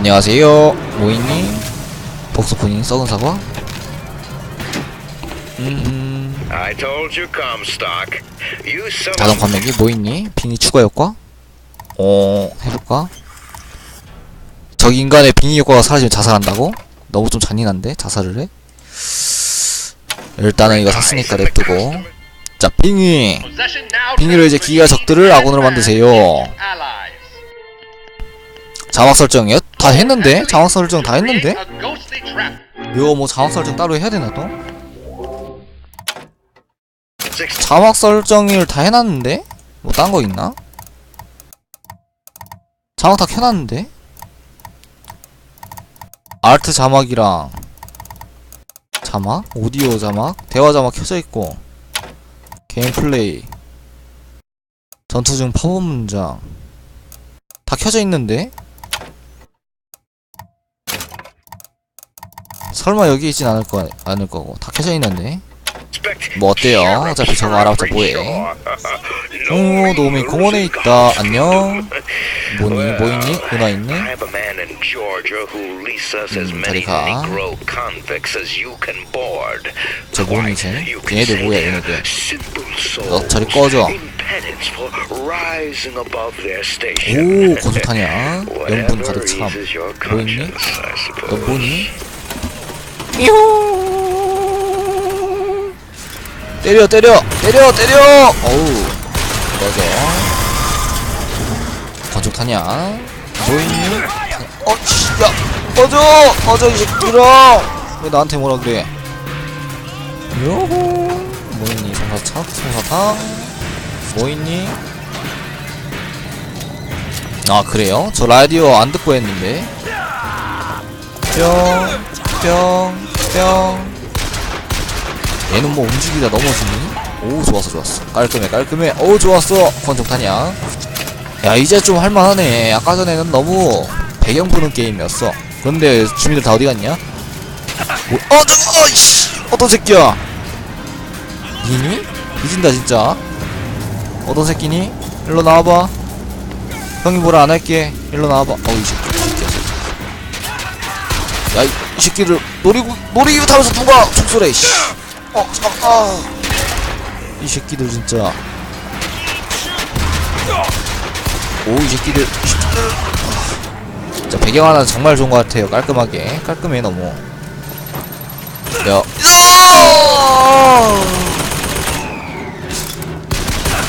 안녕하세요. 모이님 복수폰인 썩은 사과? 음. 자동 관맥이 모이니? 빙의 추가 효과? 어. 해볼까? 저기 인간의 빙의 효과가 사라지면 자살한다고? 너무 좀 잔인한데? 자살을 해? 일단은 이거 샀으니까 냅두고. 자 빙의. 빙의로 이제 기가 적들을 아군으로 만드세요. 자막 설정이요? 다 했는데? 자막 설정 다 했는데? 이거 뭐 자막 설정 따로 해야 되나 또? 자막 설정을 다 해놨는데? 뭐 딴 거 있나? 자막 다 켜놨는데? 아트 자막이랑 자막? 오디오 자막? 대화 자막 켜져 있고 게임 플레이 전투 중 파본 문장 다 켜져 있는데? 설마 여기 있진 않을 거 않을 거고 다 켜져 있는데 뭐 어때요? 어차피 저거 알아봤자 뭐해? 오, 놈이 공원에 있다. 안녕. 뭐니? 뭐 있니? 누나 as 음, 저리 가. 저 뭐니 쟤? 얘네들 뭐야 얘네들? 너 저리 souls 꺼져. 오, 권속타냐? 연분 가득 참. 뭐 있니? 너. 뭐니? 때려, 때려, 때려, 때려! 어우, 꺼져. 권속타냐? 뭐 있니? 어, 씨, 야, 꺼져! 꺼져, 이 새끼들아! 왜 나한테 뭐라 그래? 요호! 뭐 있니? 송사탕? 송사탕? 뭐 있니? 아 그래요? 저 라디오 안 듣고 했는데 뿅, 뿅, 뿅 얘는 뭐 움직이다 넘어지니? 오 좋았어 좋았어 깔끔해 깔끔해 오 좋았어 권총탄이야 야 이제 좀 할만하네 아까 전에는 너무 배경 보는 게임이었어 그런데 주민들 다 어디 갔냐? 뭐, 어 저거 씨 어떤 새끼야 니니? 뒤진다 진짜 어떤 새끼니? 일로 나와봐 형이 뭐라 안 할게. 일로 나와봐. 어, 이 새끼, 이 새끼야, 새끼. 야, 이, 이 새끼를 노리고, 노리고 타면서 누가 총 쏘래, 씨. 어, 아, 아. 이 새끼들, 진짜. 오, 이 새끼들, 이. 진짜 배경 하나 정말 좋은 것 같아요. 깔끔하게. 깔끔해, 너무. 야. 야!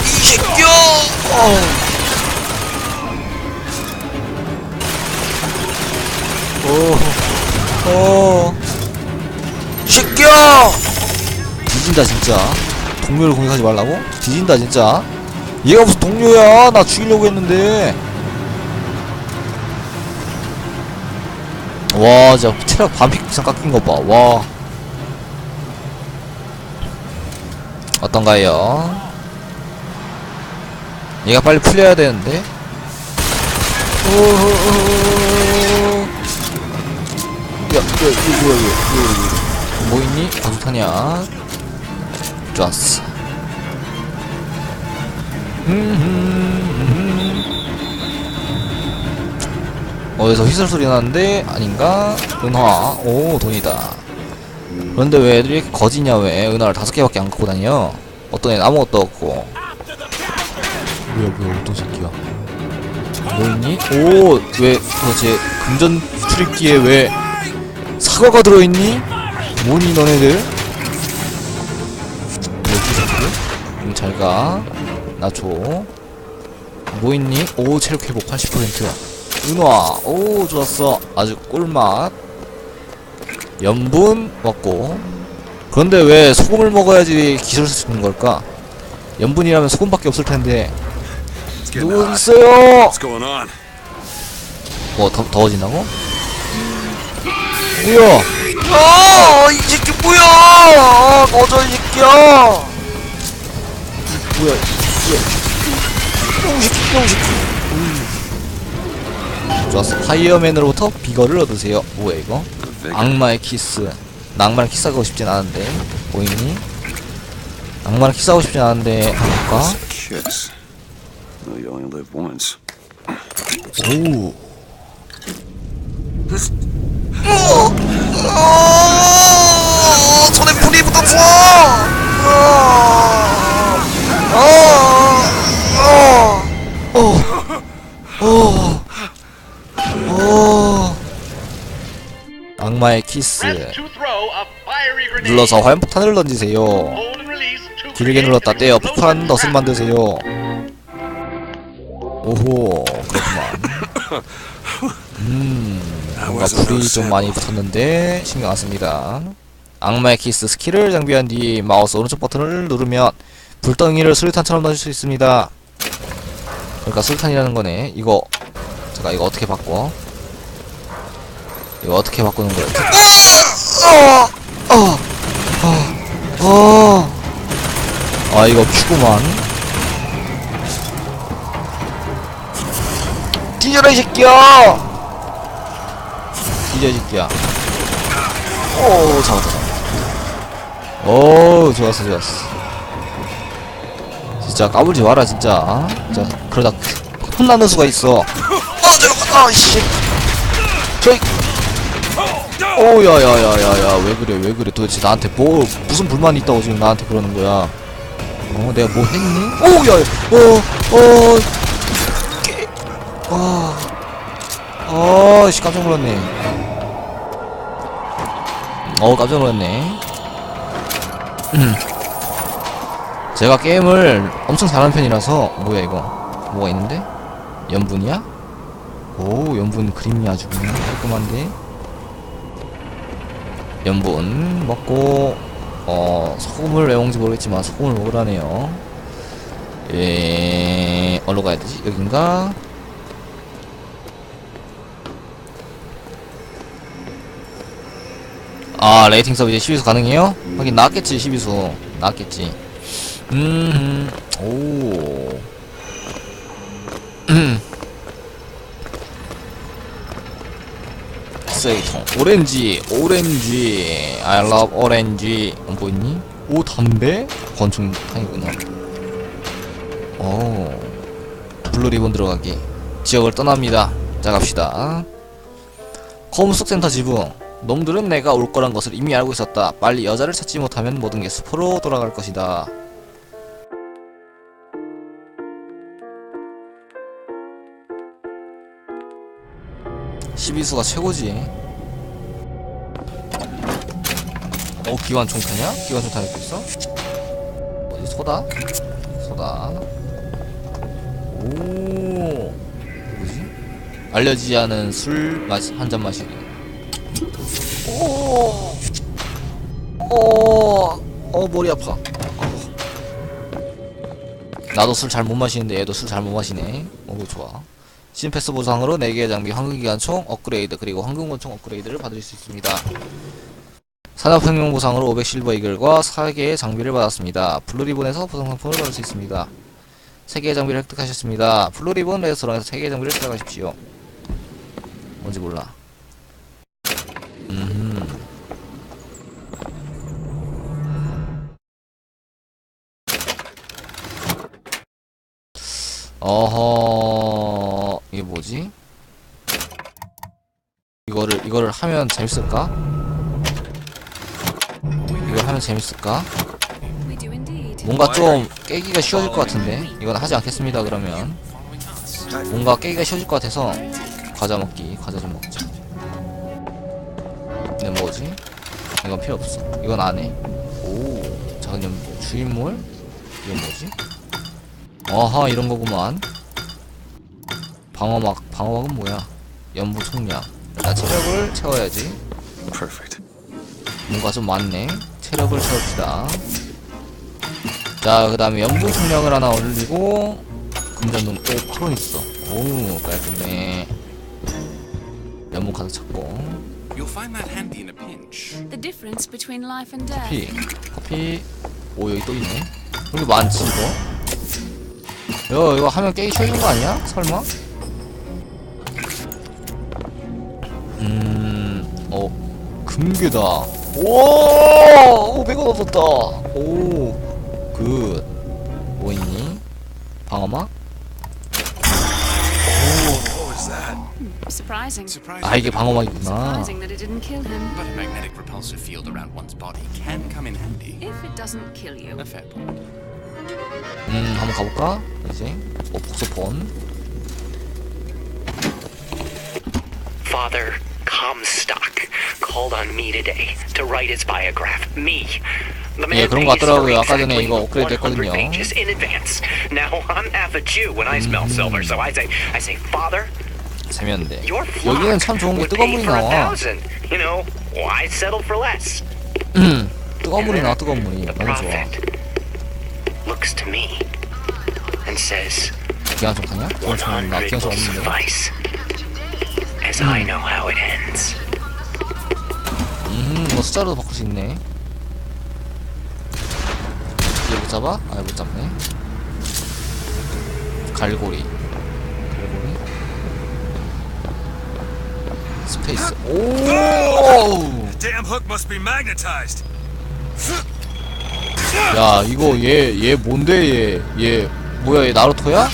이 새끼야! 어. 뒤진다 진짜. 동료를 공격하지 말라고? 뒤진다 진짜. 얘가 무슨 동료야? 나 죽이려고 했는데. 와, 진짜 체력 반픽 이상 깎인 거 봐. 와. 어떤가요? 얘가 빨리 풀려야 되는데. 야, 야, 이거 뭐야, 이거, 이거, 이거. 뭐 있니? 가속타냐? 좋았어. 어디서 휘슬 소리 나는데 아닌가? 은화. 오, 돈이다. 그런데 왜 애들이 거지냐 왜? 은화를 다섯 개밖에 안 갖고 다녀? 어떤 애는 아무것도 없고. 뭐야, 뭐야, 어떤 새끼야? 뭐 있니? 오, 왜 도대체 금전 출입기에 왜 사과가 들어있니? 뭐니 너네들? 응, 잘 가. 나 줘. 뭐 있니? 오, 체력 회복 80%. 은화. 오, 좋았어. 아주 꿀맛. 염분 먹고. 그런데 왜 소금을 먹어야지 기술을 쓸수 있는 걸까? 염분이라면 소금밖에 없을 텐데. 누구 있어요? 뭐 더, 더워진다고? 뭐야? 아, 이 새끼 뭐야? 꺼져 이 새끼야. 뭐야? 뭐야? 뿅새끼 뿅새끼. 좋았어. 파이어맨으로부터 비거를 얻으세요. 뭐야 이거? 악마의 키스. 나 악마랑 키스하고 싶진 않은데. 보이니? 악마랑 키스하고 싶진 않은데 할까? 오. 손에 불이 붙었어! 악마의 키스 눌러서 화염폭탄을 던지세요 길게 눌렀다 떼어 폭탄 덫을 만드세요 오호 그렇구만 음 뭔가 불이 좀 많이 붙었는데 신경 안 씁니다 악마의 키스 스킬을 장비한 뒤 마우스 오른쪽 버튼을 누르면 불덩이를 수류탄처럼 넣을 수 있습니다. 그러니까 수류탄이라는 거네. 이거. 잠깐 이거 어떻게 바꿔? 이거 어떻게 바꾸는 거야 아 이거 큐구만. 뒤져라 이 새끼야! 뒤져 이 새끼야. 오 잡았다 잡았다. 오 좋았어 좋았어 진짜 까불지 마라 진짜. 진짜 그러다 혼나는 수가 있어. 어 아씨. 저이 오 야야야야야 왜 그래 왜 그래. 도대체 나한테 뭐 무슨 불만이 있다고 지금 나한테 그러는 거야? 어 내가 뭐 했니? 오야 어어. 깨... 와 아씨 깜짝 놀랐네. 어 깜짝 놀랐네. 음. 제가 게임을 엄청 잘하는 편이라서 뭐야 이거? 뭐가 있는데? 연분이야? 오 연분 그림이 아주 깔끔한데 연분 먹고 어 소금을 왜 먹는지 모르겠지만 소금을 먹으라네요. 예 어디로 가야 되지? 여긴가? 아 레이팅 이제 12수 가능해요? 하긴 나왔겠지 12수. 나왔겠지 음 오. 음. 쓰레기통. 오렌지 오렌지. I love 오렌지 어, 뭐 있니? 오 담배? 권총탄이구나. 오. 블루 리본 들어가기. 지역을 떠납니다. 자 갑시다. 검속센터 지붕. 놈들은 내가 올 거란 것을 이미 알고 있었다. 빨리 여자를 찾지 못하면 모든 게 숲으로 돌아갈 것이다 시비수가 최고지. 어 기관 총탄이야? 기관 총탄 입고 있어? 뭐지 소다? 소다. 오. 뭐지? 알려지지 않은 술 마시 한 잔 마시기. 오. 어, 어 머리 아파. 나도 술 잘 못 마시는데 얘도 술 잘 못 마시네. 오 좋아 심패스 보상으로 4개의 장비 황금기관총 업그레이드 그리고 황금권총 업그레이드를 받을 수 있습니다. 산업혁명 보상으로 500 실버 이글과 4개의 장비를 받았습니다. 블루리본에서 보상 상품을 받을 수 있습니다. 3개의 장비를 획득하셨습니다. 블루리본 레스토랑에서 3개의 장비를 찾아가십시오. 뭔지 몰라. 음. 어허 이게 뭐지? 이거를 이거를 하면 재밌을까? 이걸 하면 재밌을까? 뭔가 좀 깨기가 쉬워질 것 같은데? 이건 하지 않겠습니다 그러면. 뭔가 깨기가 쉬워질 것 같아서 과자 먹기 과자 좀 먹자. 이건 뭐지? 이건 필요 없어. 이건 안해. 오 작은 연구 주인물 이건 뭐지? 어하 이런 거구만. 방어막 방어막은 뭐야? 연부 총량 일단 체력을 채워야지 Perfect. 뭔가 좀 많네 체력을 채웁시다 자 그 다음에 연분 총량을 하나 올리고 금전동 오 8원 있어 오 깔끔해 연분 가득 찼고 You'll find that handy in a pinch. The difference between life and death. 커피 커피 오 여기 또 있네 여기 많지 이거 이거 이거 하면 깨기 쉬워진 거 아니야? 설마? 음 어 금괴다 오 500원 얻었다 오 굿 뭐 있니? 방어막? Surprising. Surprising. 아 이게 방어막이구나 Surprising that it didn't kill him. But a magnetic repulsor field around one's body can come in handy. If it doesn't kill you. A fair point. 음 한번 가볼까? 이제 어 복소폰 Father Comstock called on me today to write his biograph. Me. The man 예, 그런 거 pays for 같더라고요. 아까 전에 exactly 이거 업그레이드 100 했거든요. pages in advance. Now I'm half a Jew when I smell silver, so I say, I say, Father, 재미없는데 your 여기는 flock 참 좋은 게 would 뜨거운 pay 물이 for a 나와 thousand. You know, why settle for less? 음 뜨거운 물이 나와 뜨거운 물이 The 너무 좋아 prophet looks to me and says, 기관 좀 가냐? 기관 좀 나 100 기관 좀 will 없는데 suffice. As I know how it ends. 음 뭐 숫자로도 바꿀 수 있네 얘못 잡아? 아 못 잡네 갈고리 갈고리 스페이스 오 Damn hook must be magnetized. 야 이거 얘 얘 뭔데 얘 얘 뭐야 얘 나루토야?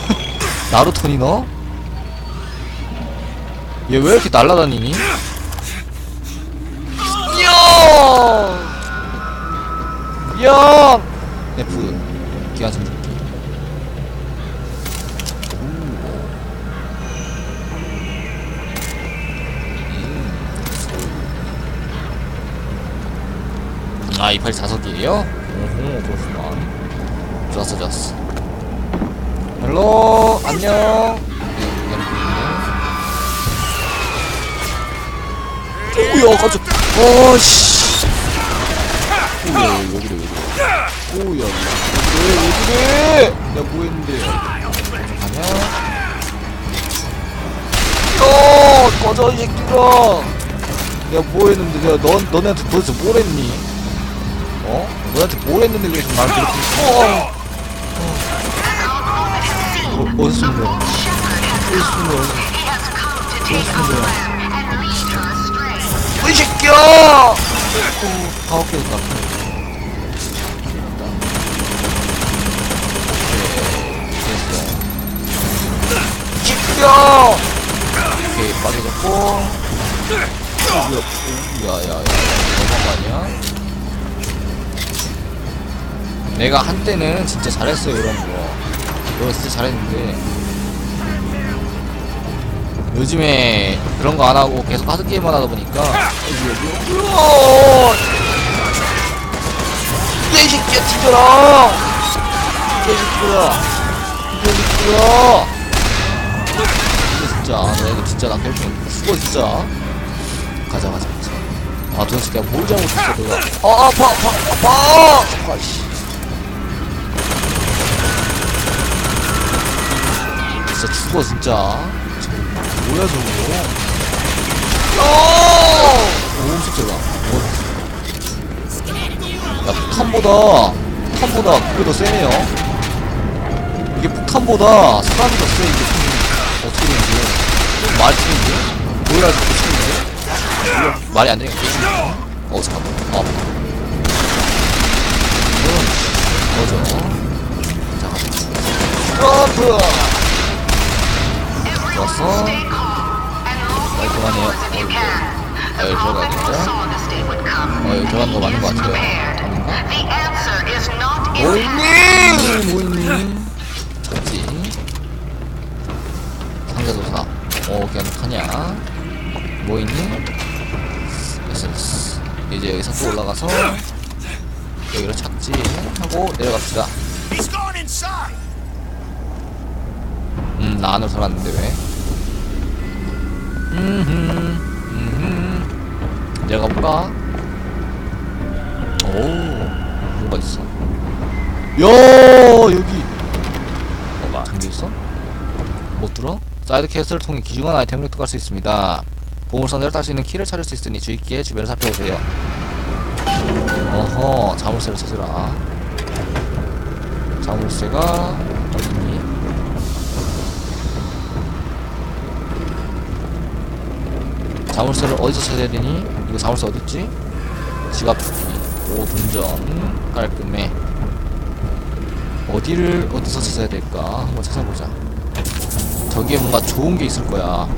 나루토니 너? 얘 왜 이렇게 날라다니니? 야! 야! F 기관총 조끼 아 이팔 자석이에요? 오호 그렇구만 좋았어 좋았어 헬로 안녕 오야 깜짝 어씨 오야 여기래 여기래 오야 왜왜 그래 야 뭐했는데 가냐 야 꺼져 이 새끼가 내가 뭐했는데 내가 너, 너네한테 도대체 뭘 했니 어? 너한테 뭘 했는데 왜 지금 나를 그렇게 어! 어! 뭐, 어디서 쏜 거야? 어디서 쏜 거야? 어디서 쏜 거야? 이 새끼야! 깨졌다. 이 새끼야! 오케이, 빠져졌고. 야야야 잠깐만요 내가 한때는 진짜 잘했어요 이런 거 이거 진짜 잘했는데 요즘에 그런 거 안 하고 계속 하드 게임만 하다 보니까! 이 새끼야 뒤져라! 이 새끼야 이 새끼야 진짜 나 이거 진짜 나 결정 죽어 진짜. 가자 가자 가자. 아 도대체 내가 뭘 잘못했어 내가. 아 아파 아파 아파! 아씨. 진짜 죽어 진짜 뭐야 저거? 야 오음속제다 야 폭탄보다 폭탄보다 그게 더 세네요. 이게 폭탄보다 사람이 더 세 이게 좀 어떻게 되는지 말이 틀린데? 뭐야 저거 치는데? 이거 말이 안 되겠지? 어 잠깐만. 아. 뭐죠? 자 가자 점프 좋았어 깔끔하네요. 어 여기 들어가야 되죠? 어 여기 들어가는 거 맞는 거 같아요 아닌가? 모이님 모이님 찾지 상자도사. 어 괜찮하냐? 모이님 에센스 이제 여기서 또 올라가서 여기로 착지 하고 내려갑시다. 음, 나 안으로 들어갔는데 왜? 음흠, 음흠. 내려가 볼까? 오, 뭐가 있어? 야, 여기. 뭐가 잠겨 있어? 못 들어? 사이드 캐스트를 통해 귀중한 아이템을 획득할 수 있습니다. 보물선을 딸 수 있는 키를 찾을 수 있으니 주의 깊게 주변을 살펴보세요. 어허, 자물쇠를 찾으라. 자물쇠가 자물쇠를 어디서 찾아야 되니? 이거 자물쇠 어딨지? 지갑 오 동전 깔끔해 어디를 어디서 찾아야 될까? 한번 찾아보자 저기에 뭔가 좋은 게 있을 거야